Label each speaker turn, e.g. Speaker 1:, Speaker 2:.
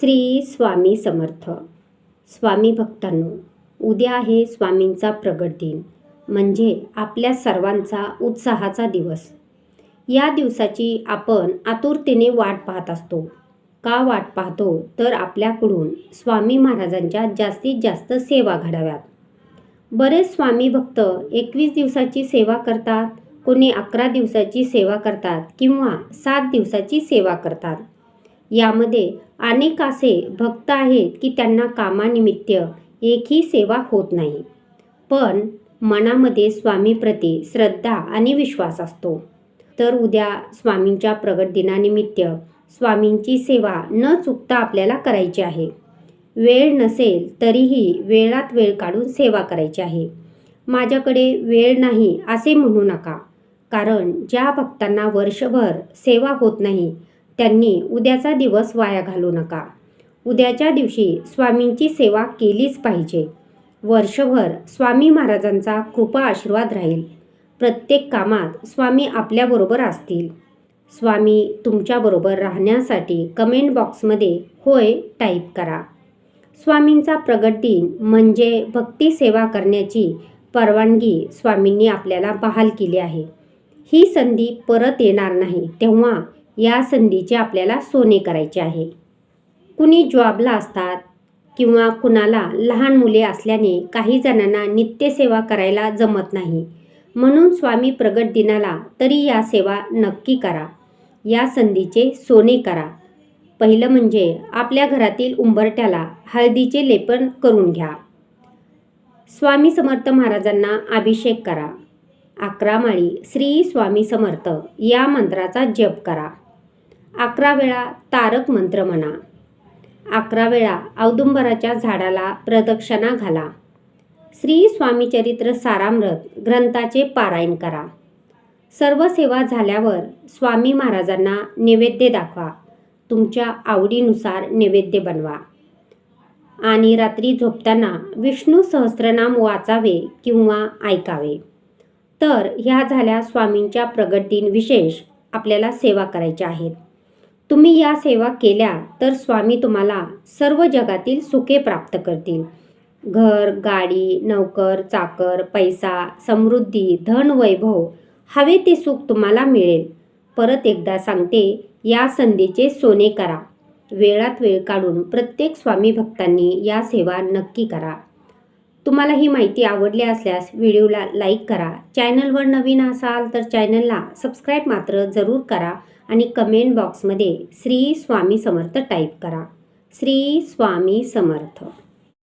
Speaker 1: श्री स्वामी समर्थ. स्वामी भक्तांनो उद्या आहे स्वामींचा प्रगट दिन म्हणजे आपल्या सर्वांचा उत्साहाचा दिवस. या दिवसाची आपण आतुरतेने वाट पाहत असतो. का वाट पाहतो? तर आपल्याकडून स्वामी महाराजांच्या जास्तीत जास्त सेवा घडाव्यात. बरेच स्वामी भक्त एकवीस दिवसाची सेवा करतात कोणी अकरा दिवसाची सेवा करतात किंवा सात दिवसाची सेवा करतात. यामध्ये अनेक असे भक्त आहेत की त्यांना कामानिमित्त एकही सेवा होत नाही. पण मनामध्ये स्वामीप्रती श्रद्धा आणि विश्वास असतो. तर उद्या स्वामींच्या प्रगट दिनानिमित्त स्वामींची सेवा न चुकता आपल्याला करायची आहे. वेळ नसेल तरीही वेळात वेळ काढून सेवा करायची आहे. माझ्याकडे वेळ नाही असे म्हणू नका. कारण ज्या भक्तांना वर्षभर सेवा होत नाही त्यांनी उद्याचा दिवस वाया घालू नका. उद्याच्या दिवशी स्वामींची सेवा केलीच पाहिजे. वर्षभर स्वामी महाराजांचा कृपा आशीर्वाद राहील. प्रत्येक कामात स्वामी आपल्याबरोबर असतील. स्वामी तुमच्याबरोबर राहण्यासाठी कमेंट बॉक्समध्ये होय टाईप करा. स्वामींचा प्रगट दिन म्हणजे भक्ती सेवा करण्याची परवानगी स्वामींनी आपल्याला बहाल केली आहे. ही संधी परत येणार नाही तेव्हा या संधीचे आपल्याला सोने करायचे आहे. कुणी जॉबला असतात किंवा कुणाला लहान मुले असल्याने काही जणांना नित्यसेवा करायला जमत नाही. म्हणून स्वामी प्रगट दिनाला तरी या सेवा नक्की करा. या संधीचे सोने करा. पहिलं म्हणजे आपल्या घरातील उंबरट्याला हळदीचे लेपन करून घ्या. स्वामी समर्थ महाराजांना अभिषेक करा. अकरा माळी श्री स्वामी समर्थ या मंत्राचा जप करा. अकरा वेळा तारक मंत्र म्हणा. अकरा वेळा औदुंबराच्या झाडाला प्रदक्षिणा घाला. श्री स्वामीचरित्र सारामृत ग्रंथाचे पारायण करा. सर्व सेवा झाल्यावर स्वामी महाराजांना नैवेद्य दाखवा. तुमच्या आवडीनुसार नैवेद्य बनवा. आणि रात्री झोपताना विष्णू सहस्रनाम वाचावे किंवा ऐकावे. तर ह्या झाल्या स्वामींच्या प्रगट दिन विशेष आपल्याला सेवा करायच्या आहेत. तुम्ही या सेवा केल्या तर स्वामी तुम्हाला सर्व जगातील सुखे प्राप्त करतील. घर गाडी नौकर चाकर पैसा समृद्धी धन वैभव हवे ते सुख तुम्हाला मिळेल. परत एकदा सांगते या संधीचे सोने करा. वेळात वेळ काढून प्रत्येक स्वामी भक्तांनी या सेवा नक्की करा. तुम्हाला ही माहिती आवडली असल्यास व्हिडिओला लाईक करा. चॅनलवर नवीन असाल तर चॅनलला सबस्क्राईब मात्र जरूर करा आणि कमेंट बॉक्समध्ये श्री स्वामी समर्थ टाईप करा. श्री स्वामी समर्थ.